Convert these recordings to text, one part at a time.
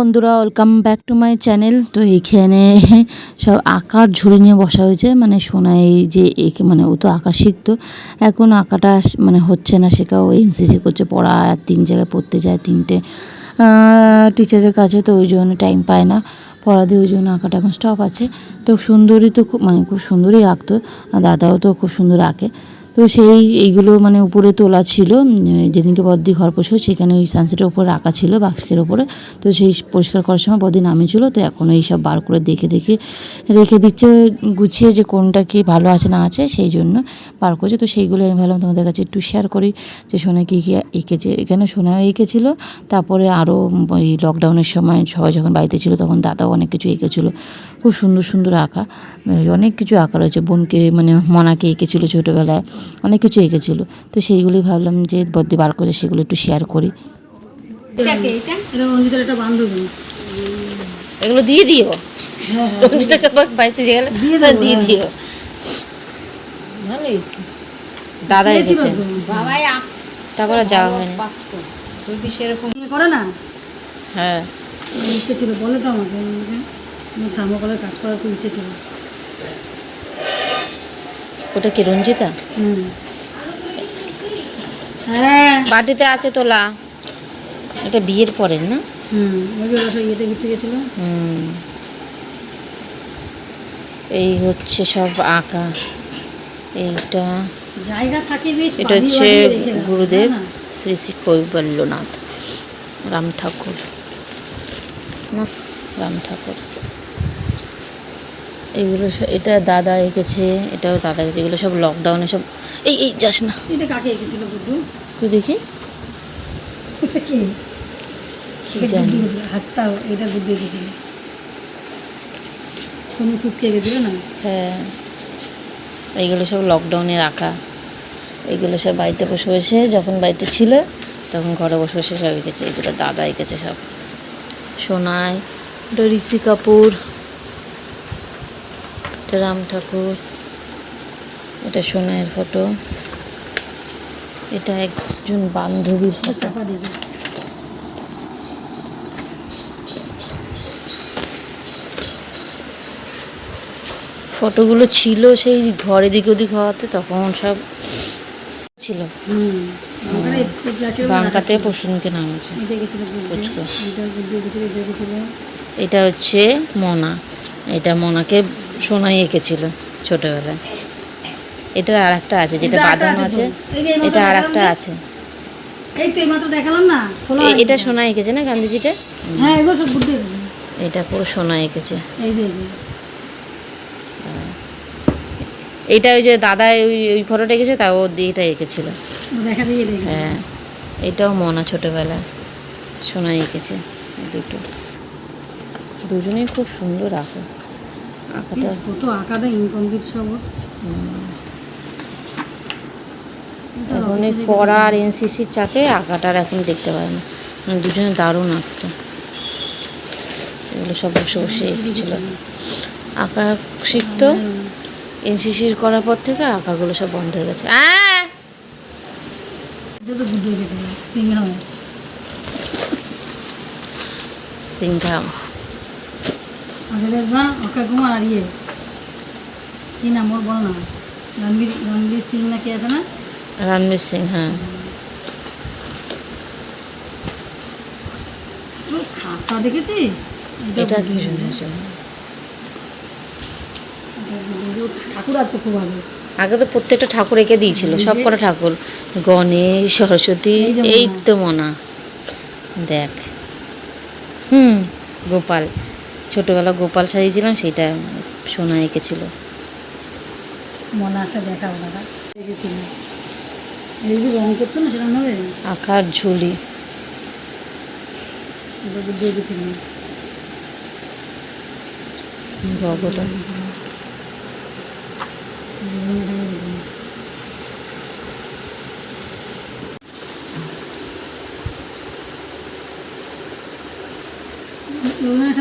বন্ধুরা welcome back to my channel তো এখানে সব আঁকার ঝুড়ি নিয়ে বসা হয়েছে। মানে সোনাই যে একে মানে ও তো আঁকা শিখতো এখন আঁকাটা মানে হচ্ছে না শেখা ও এনসিসি করছে, পড়া আর তিন জায়গায় পড়তে যায় তিনটে। টিচারের কাছে তো ওই জন্য টাইম পায় না। পড়া দিয়ে ওই জন্য আঁকাটা এখন স্টপ আছে। তো সুন্দরী তো খুব মানে খুব সুন্দরই আঁকতো। দাদাও তো খুব সুন্দর আঁকে। তো সেই এইগুলো মানে উপরে তোলা ছিল যেদিনকে বদ্দি ঘর পোষো সেখানে ওই সানসেটের উপরে রাখা ছিল, বাক্সের ওপরে তো সেই পরিষ্কার করার সময় বদ্দি নামিয়েছিল তো এখন এই সব বার করে দেখে দেখে রেখে দিচ্ছে, গুছিয়ে যে কোনটা কি ভালো আছে না আছে সেই জন্য বার করছে। তো সেইগুলো আমি ভাবলাম তোমাদের কাছে একটু শেয়ার করি, যে সোনা কী কী এঁকেছে। এখানে সোনা এঁকেছিল, তারপরে আরও ওই লকডাউনের সময় সবাই যখন বাড়িতে ছিল তখন দাদাও অনেক কিছু এঁকেছিল। খুব সুন্দর সুন্দর আঁকা, অনেক কিছু আঁকা রয়েছে। বোনকে মানে মনাকে এঁকেছিল ছোটোবেলায়। অনেক কিছু এঁকেছিল। তো সেইগুলোই ভাবলাম যে বদ্দি বার করে সেগুলো একটু শেয়ার করি। এগুলো দিয়ে দিও। রঞ্জিতাকে বাড়িতে যে গেলে। দিয়ে হ্যাঁ। দিও। ভালো দাদা। বাবাই তারপরে যাওয়া হয়নি। যদি সেরকম ইয়ে করে না। হ্যাঁ। ইচ্ছে ছিল বলে তো আমাকে। আমাকে থার্মোকলের কাজ করার খুব ইচ্ছে ছিল। ওটা কি রঞ্জিতা? হুম হ্যাঁ। বাটিতে আছে তোলা। এটা বিয়ের পরের না? হুম ওই যে ওরা সব ইয়েতে ঘুরতে গেছিল। হুম। এই হচ্ছে সব আঁকা। এইটা। জায়গা থাকে বেশ এটা হচ্ছে গুরুদেব না, না। শ্রী শ্রী কৈবল্যনাথ। রাম ঠাকুর। রাম ঠাকুর। এগুলো সব- এটা দাদা এঁকেছে এটাও দাদা এঁকেছে এগুলো সব লকডাউনে সব এই এই যাস না। এটা কাকে এঁকেছিল গুড্ডু তুই দেখি। এটা কে? এটা। গুড্ডু এঁকেছিল সোনু সুটকে এঁকেছিল না? হ্যাঁ। এইগুলো সব লকডাউনে রাখা। এইগুলো সব বাড়িতে বসে বসে যখন বাড়িতে ছিল তখন ঘরে বসে বসে সব এঁকেছে। এগুলো দাদা এঁকেছে সব। সোনাই এটা ঋষি কাপুর। এটা রাম ঠাকুর। এটা সোনাইয়ের ফটো। এটা একজন বান্ধবীর ফটো। দাও। ফটোগুলো ছিল সেই ঘরে দিক ওদিক হওয়াতে তখন সব ছিল। বাংকাতে। পশুনকে এটা এঁকেছিল এটা হচ্ছে মনা। এটা মনাকে সোনাই এঁকেছিল ছোটবেলায়। এটা আর একটা আছে যেটা বাদাম আছে এটা আর একটা আছে। এই তো এইমাত্র দেখালাম না? খোলা এ- হয়নি এটা। সোনা এঁকেছে না গান্ধীজিটা? হ্যাঁ এগুলো সব এটা পুরো সোনা এঁকেছে। এই যে এইটা ওই যে দাদা ওই ওই ফটোটা এঁকেছে তা ও দিয়ে এটা এঁকেছিল এটা হ্যাঁ এটাও মনা ছোটবেলায় সোনা এঁকেছে দুটো। দুজনেই খুব সুন্দর আঁকে। আঁকাটা? কত আঁকাটা? ইনকমপ্লিট। পড়া আর এনসিসির চাপে আঁকাটার এখন দেখতে পারে না মানে দুজনে দারুণ আঁকতো। এগুলো সব বসে বসে এঁকেছিল। আঁকা শিখতো। এনসিসির করার পর থেকে আঁকাগুলো সব বন্ধ হয়ে গেছে। গুড্ডু এঁকেছিল সিংহাম অক্ষয় কুমার আর ইয়ে কি নাম ওর বল না? রণবীর রণবীর সিং না কে আছে না? রণবীর সিং হ্যাঁ। খাতা দেখেছিস? এটা কি। ঠাকুর আর তো খুব ভালো আগে তো প্রত্যেকটা ঠাকুর এঁকে দিয়েছিল সব কটা ঠাকুর। গণেশ সরস্বতী এই। তো মনা। দেখ। হুম গোপাল। ছোটবেলা গোপাল সাজিয়েছিলাম সেটা সোনা এঁকেছিল। মনে আসা দেখাবো দাদা। দেখেছিল এই যদি রং করতো না হবে আঁকার ঝুলি। এটা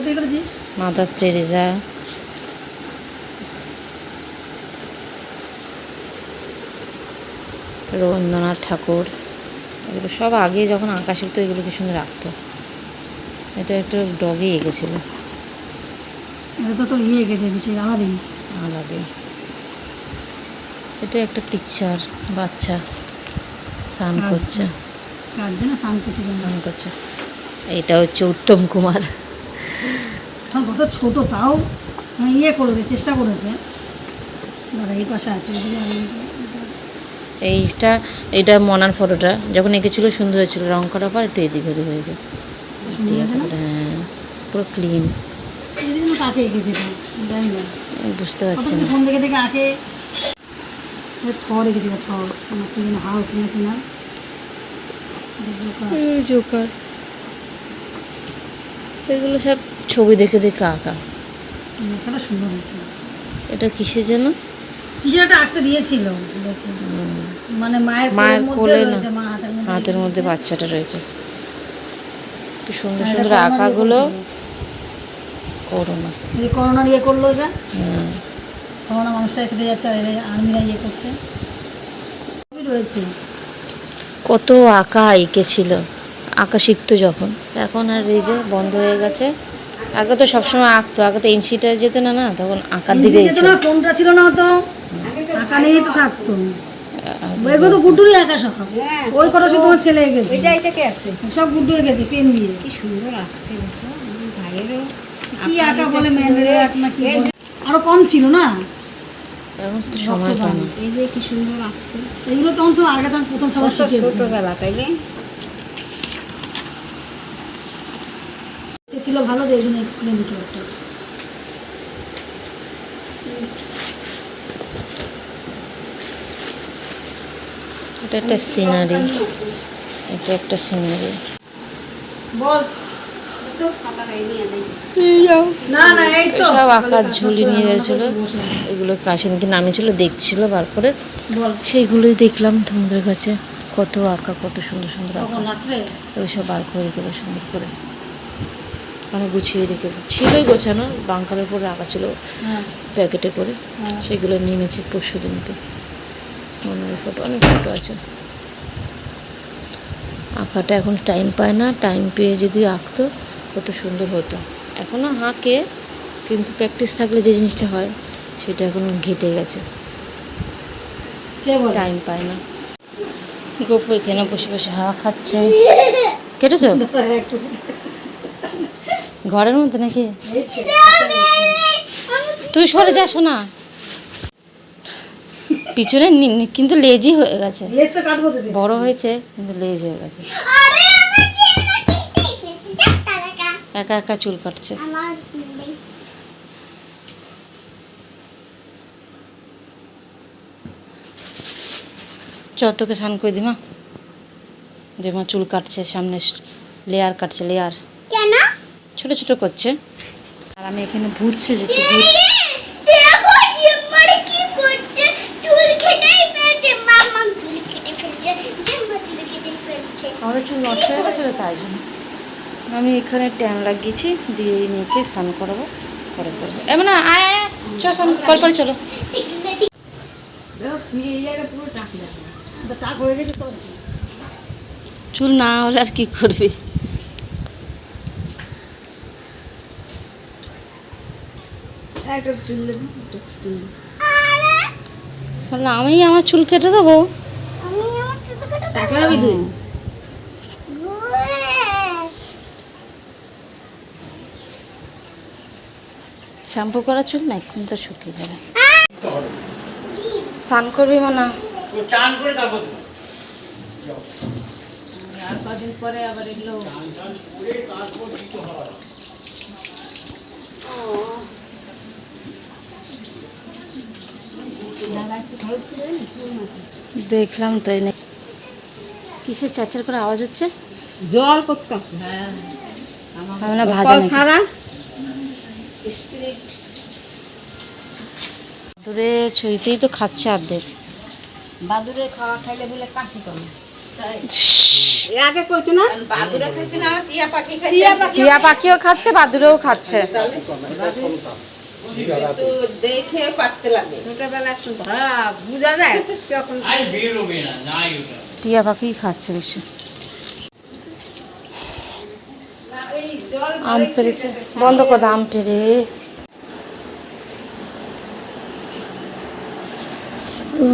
রবীন্দ্রনাথ করেছিস মাদার টেরেজা রবীন্দ্রনাথ ঠাকুর। এগুলো সব আগে যখন আঁকা শিখতো এগুলো কি সুন্দর রাখতো। এটা একটা ডগে এঁকেছিল। এটা তো তোর ইয়ে যে সেই আলাদিন। আলাদা এটা একটা পিকচার বাচ্চা। স্নান আচ্ছা। করছে। কার জন্য স্নান করছে? স্নান করছে। এটা হচ্ছে উত্তম কুমার। তখন কত ছোট তাও মানে ইয়ে করেছে চেষ্টা করেছে। দাদা এই পাশে আছে এইটা এটা মনার ফটোটা। যখন এঁকেছিল সুন্দর হয়েছিল। রং করার পর একটু এদিক ওদিক হয়েছে না? হ্যাঁ পুরো ক্লিন কাকে এঁকেছে বুঝতে পারছি না। ফোন দেখে দেখে আঁকে। থর থর। হাও কিনা কিনা। জোকার। এগুলো সব ছবি দেখে দেখে আঁকা। সুন্দর এটা কিসে যেন? কিছু একটা আঁকতে দিয়েছিল? মানে মায়ের মায়ের কোলে না। হাতের মধ্যে। বাচ্চাটা রয়েছে। সুন্দর সুন্দর করোনার আঁকাগুলো। করোনা। এই করোনার ইয়ে করল এটা করোনা মানুষটা খেতে যাচ্ছে আর আর্মিরা ইয়ে করছে। রয়েছে। কত আঁকা এঁকেছিল। আঁকা শিখতো যখন। এখন আর এই যে বন্ধ হয়ে গেছে। আগে তো সবসময় আঁকতো আগে তো এনসিটা যেত না না তখন আঁকার দিকে যেত না কোনটা ছিল না তো আঁকা নেই তো থাকতো এগুলো তো গুড্ডুরই একা সব ওই কটা শুধু তোমার ছেলে এঁকেছে। এটা এটাকে আছে? সব গুড্ডু এঁকেছে পেন দিয়ে। কি সুন্দর আঁকছে ভাইয়েরও কি আঁকা বলে ম্যান্ডেলের আঁক না কি। আরও কম ছিল না? এখন তো সময় পায় না। এই যে কি সুন্দর আঁকছে। এগুলো তখন তো আগে তখন প্রথম সবার শিখেছে ছোটবেলা তাইলে এ ছিল ভালো তো এই জন্য কিনে একটা এটা একটা সিনারি এটা একটা সিনারি বল। সব আঁকার ঝুলি নিয়ে গেছিল। এগুলো কাশিনকে নামিয়েছিল দেখছিল বার করে সেইগুলোই দেখলাম তোমাদের কাছে। কত আঁকা কত সুন্দর সুন্দর আঁকা। ওই সব বার করে সুন্দর করে। মানে গুছিয়ে রেখে ছিলই গোছানো বাঙ্কারের পরে আঁকা ছিল হ্যাঁ। প্যাকেটে করে হ্যাঁ। সেগুলো নেমেছে পরশু দিনকে। মনে হয় ফটো অনেক ফটো আছে। আঁকাটা এখন টাইম পায় না টাইম পেয়ে যদি আঁকতো কত সুন্দর হতো। এখনও আঁকে কিন্তু প্র্যাকটিস থাকলে যে জিনিসটা হয় সেটা এখন ঘেটে গেছে। টাইম পায় না। গপু এখানে বসে বসে হাওয়া খাচ্ছে? কেটেছ? একটু। ঘরের মধ্যে নাকি? তুই সরে যাস না পিছনে কিন্তু লেজি হয়ে গেছে। বড় হয়েছে, কিন্তু লেজ হয়ে গেছে। একা একা চুল কাটছে। চ তোকে স্নান করে দি মা। যে মা, চুল কাটছে, সামনে লেয়ার কাটছে লেয়ার ছোট ছোট করছে। আর আমি এখানে ভূত সেজেছি ভূত আমাদের চুল নষ্ট হয়ে গেছিল তাই জন্য। আমি এখানে ট্যান লাগিয়েছি দিয়ে মেয়েকে স্নান করাবো পরে করব। এমন না আয় আয়, স্নান কর পরে চলো। হয়ে চুল না হলে আর কি করবি? একটা চুল চুল। দেবো। আমি আমার চুল কেটে দেবো। আমি তুই শ্যাম্পু করা চুল না এখন তো শুকিয়ে যাবে। স্নান করবি মানা? আর কদিন পরে আবার এগুলো দেখলাম তো এই নে- কিসের চাচার করে আওয়াজ হচ্ছে? জল করতে আছে। হ্যাঁ আমি ভাজা সারা দূরে ছইতেই তো খাচ্ছে অর্ধেক। বাদুরে খাওয়া খাইলে বলে কাশি কমে আগে কইতো না বাদুরে খাইছি না টিয়া পাখি খাইছি টিয়া পাখিও খাচ্ছে বাদুরেও খাচ্ছে তো দেখে পারতে লাগে। ছোটবেলা একটু ধরা বোঝা যায়। তখন টিয়া পাখি খাচ্ছে বেশি। আম পেরেছে। বন্ধ কথা আম পেরে ও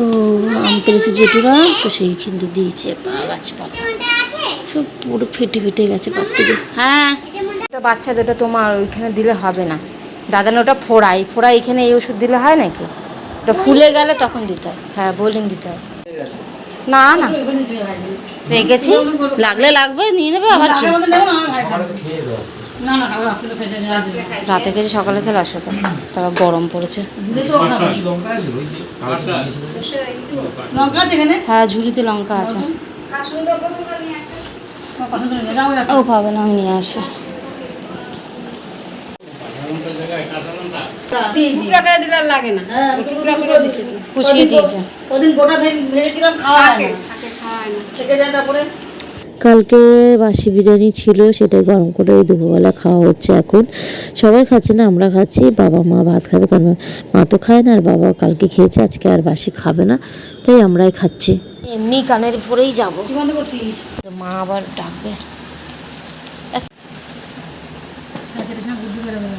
আম পেরেছে জেঠুরা তো সেইখান দিয়ে দিয়েছে পা গাছ পাতা। সব পুরো ফেটে ফেটে গেছে পাত থেকে হ্যাঁ। ওটা বাচ্চাদের তোমার ওইখানে দিলে হবে না। দাদান ওটা ফোড়াই। ফোড়া এখানে এই ওষুধ দিলে হয় নাকি? ওটা ফুলে গেলে তখন দিতে হয়। হ্যাঁ বোলিং দিতে হয়। না না। রেখেছি। লাগলে লাগবে নিয়ে নেবে আবার রাতে খেয়েছি সকালে খেলে আসো তো তারপর গরম পড়েছে। হ্যাঁ ঝুড়িতে লঙ্কা আছে। ও পাবে না আমি নিয়ে আসি। টুকরা করে দিলে লাগে না। টুকরা করে দিছে। কুচিয়ে দিয়েছে। ওদিন গোটা ভেজেছিলাম খাওয়া হয় না। থাকে খাওয়ায় না। থেকে যায় তারপরে? কালকে বাসি বিরিয়ানি ছিল সেটাই গরম করে ওই দুপুরবেলা খাওয়া হচ্ছে এখন। সবাই খাচ্ছে না আমরা খাচ্ছি। বাবা মা ভাত খাবে কারণ মা তো খায় না আর বাবা কালকে খেয়েছে আজকে আর বাসি খাবে না। তাই আমরাই খাচ্ছি। এমনি কানের পরেই যাব। মা আবার ডাকবে আচ্ছা এটা সময় বুদ্ধি বেরোবে না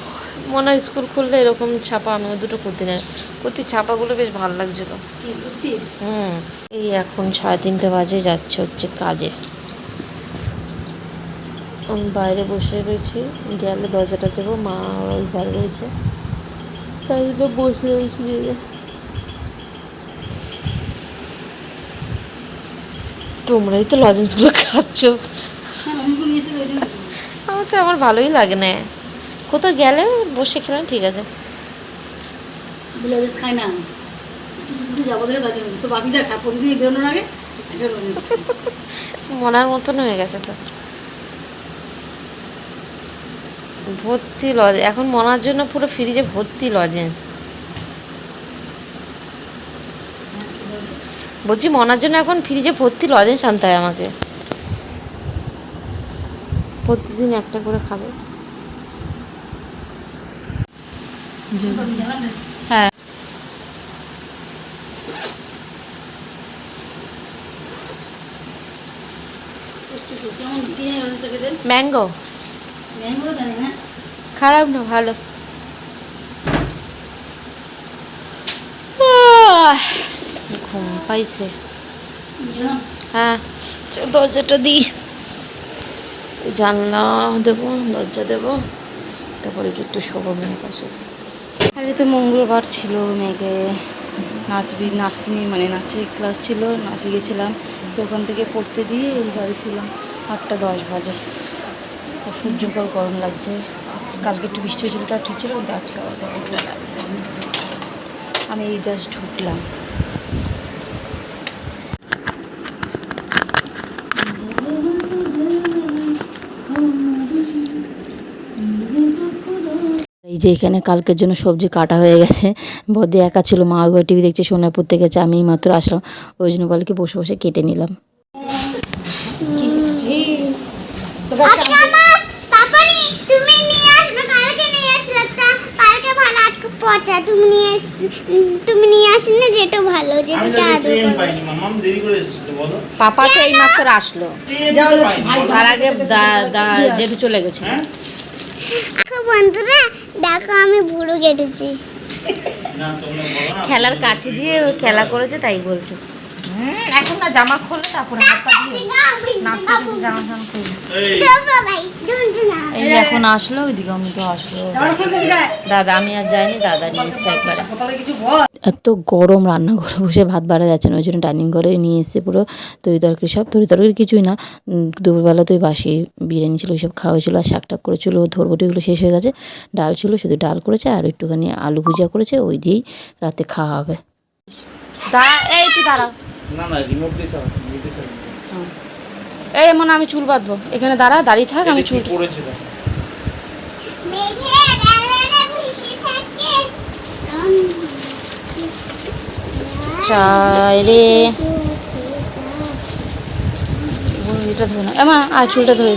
মনে হয় স্কুল খুললে এরকম ছাপা আমি দুটো কুর্তি নেই। কুর্তি ছাপাগুলো বেশ ভালো লাগছিল। হুম এই এখন সাড়ে তিনটে বাজে যাচ্ছে হচ্ছে কাজে। আমি বাইরে বসে রয়েছি গেলে দরজাটা দেবো মা ওই ঘরে রয়েছে। তাই জন্য বসে রয়েছি। তোমরাই তো লজেন্সগুলো খাচ্ছ। হ্যাঁ নিয়ে। আমার তো আমার ভালোই লাগে না। কোথাও গেলে বসে খেলাম ঠিক আছে। খাই না। যাব দেখে তার তো বাপি দেখা প্রতিদিন বেরোনোর আগে একটা লজেন্স খাই মনার মতন হয়ে গেছে তো। ভর্তি লজ এখন মনার জন্য পুরো ফ্রিজে ভর্তি লজেন্স বলছি মনার জন্য এখন ফ্রিজে ভর্তি লজেন্স আনতে হয় আমাকে। প্রতিদিন একটা করে খাবে গেলাম রে হ্যাঁ। ম্যাঙ্গো। খারাপ না, ভালো। ঘুম পাইছে। হ্যাঁ দরজাটা দিই। জানলা দেবো, দরজা দেবো। তারপরে কি একটু শোবো মেয়ের পাশে। আগে তো মঙ্গলবার ছিল মেয়েকে নাচবি, নাচতে নিয়ে মানে নাচে ক্লাস ছিল, নাচে গেছিলাম। তো ওখান থেকে পড়তে দিয়ে এই বাড়ি ফিরলাম আটটা দশ বাজে। সূর্যকর গরম লাগছে। কালকে একটু বৃষ্টি হয়েছিল, তার ঠিক ছিল, কিন্তু আজকে আবার আমি এই জাস্ট ঢুকলাম। এই যে এখানে কালকের জন্য সবজি কাটা হয়ে গেছে। বদি একা ছিল মা ওই টিভি দেখছে সোনারপুর থেকে গেছে আমি মাত্র আসলাম। ওই জন্য বলকে বসে বসে কেটে নিলাম। তুমি নিয়ে পচা। তুমি তুমি আসলে যেটা ভালো যেটা পাপা তো এই মাত্র আসলো। তার আগে জেঠু চলে গেছিল। হ্যাঁ? বন্ধুরা দেখো আমি বুড়ো কেটেছি। না তোমরা বলো না খেলার কাছে দিয়ে ও খেলা করেছে তাই বলছে। হুম, এখন না জামা খুললে তারপরে হাত পা দিয়ে নাচতে গেছে জামা জামা খুলবে এই। এখন আসলো ওইদিকে অমিত আসলো। দাদা আমি আর যাইনি দাদা নিয়ে এসছে একবারে এত গরম রান্নাঘরে বসে ভাত বাড়া যাচ্ছে না ওই জন্য ডাইনিং ঘরে নিয়ে এসে পুরো তরি তরকারি সব তরি তরকারি কিছুই না। দুপুরবেলা তো ওই বাসি বিরিয়ানি ছিল ওইসব খাওয়া হয়েছিলো আর শাক টাক করেছিল ধরবটিগুলো শেষ হয়ে গেছে। ডাল ছিল শুধু ডাল করেছে আর একটুখানি আলু ভুজিয়া করেছে ওই দিয়েই রাতে খাওয়া হবে। দাঁড়া এই দাঁড়াও না না রিমোট রিমোট এই এমন আমি চুল বাঁধবো। এখানে দাঁড়া দাঁড়িয়ে থাক আমি চুল পড়েছে এটা ধরে না এমা আর চুলটা ধরে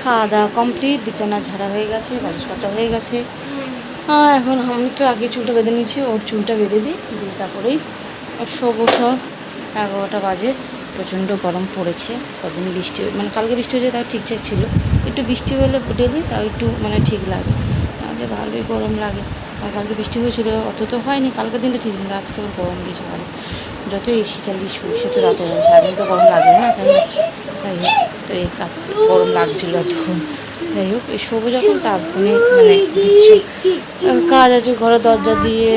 খাওয়া দাওয়া কমপ্লিট বিছানা ঝাড়া হয়ে গেছে বালিশ পাতা হয়ে গেছে। এখন আমি তো আগে চুলটা বেঁধে নিয়েছি, ওর চুলটা বেঁধে দিই, দিয়ে তারপরেই ওর সব এগারোটা বাজে, প্রচণ্ড গরম পড়েছে, কদিন বৃষ্টি মানে কালকে বৃষ্টি হয়েছে, তাও ঠিকঠাক ছিল। একটু বৃষ্টি হলে ডেলি তাও একটু মানে ঠিক লাগে। আমাদের ভালোই গরম লাগে। আর কালকে বৃষ্টি হয়েছিল, অত তো হয়নি কালকে দিনটা ঠিক কিন্তু আজকে ওর গরম বেশি ভালো। যত এসি চালিয়ে শুয়ে সে তো রাতে সারাদিন তো গরম লাগে না, তাই তাই তো এই কাজ গরম লাগছিল এতক্ষণ। যাই হোক, এই শোবো যখন তার ফোনে মানে কাজ আছে ঘরে দরজা দিয়ে,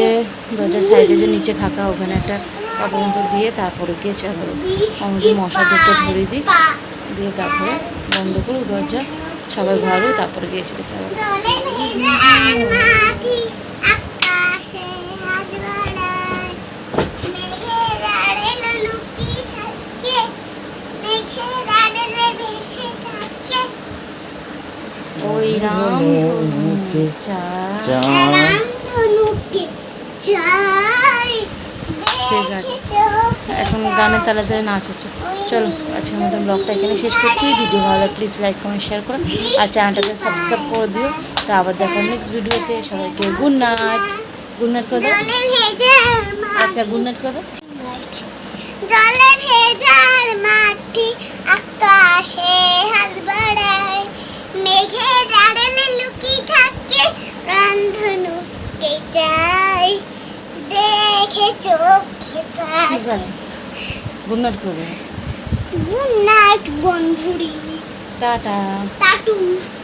দরজার সাইডে যে নিচে ফাঁকা, ওখানে একটা কাপড় দিয়ে তারপরে গিয়ে চলো। আমাদের মশার দুধটা ধরে দিই, দিয়ে তারপরে বন্ধ করো দরজা, সবাই ঘরে তারপরে গিয়ে চাবো জলে ভেজা মাটি আকাশে হাত বাড়ায় মেঘের আড়ালে লুকিয়ে থাকে মেঘের আড়ালে ভেসে থাকে ওই রাম ধনুকে রামধনুকে চাই ঠিক আছে। এখন গানের তালা তালে নাচ হচ্ছে চলো আজকের মতন ব্লগটা এখানে শেষ করছি। ভিডিও ভালো লাগলে প্লিজ লাইক কমেন্ট শেয়ার করো। আর চ্যানেলটাকে সাবস্ক্রাইব করে দিও। তো আবার দেখো নেক্সট ভিডিওতে সবাইকে গুড নাইট গুড নাইট করে দাও আচ্ছা গুড নাইট করে দাও জলে ভেজার মাটি। আকাশে হাত বাড়ায়। মেঘের আড়ালে লুকিয়ে থাকে রান্ধনুকে চাই দেখে চোখে থাকে গুড নাইট করবে গুড নাইট বন্ধুরি। টাটা। টাটুস।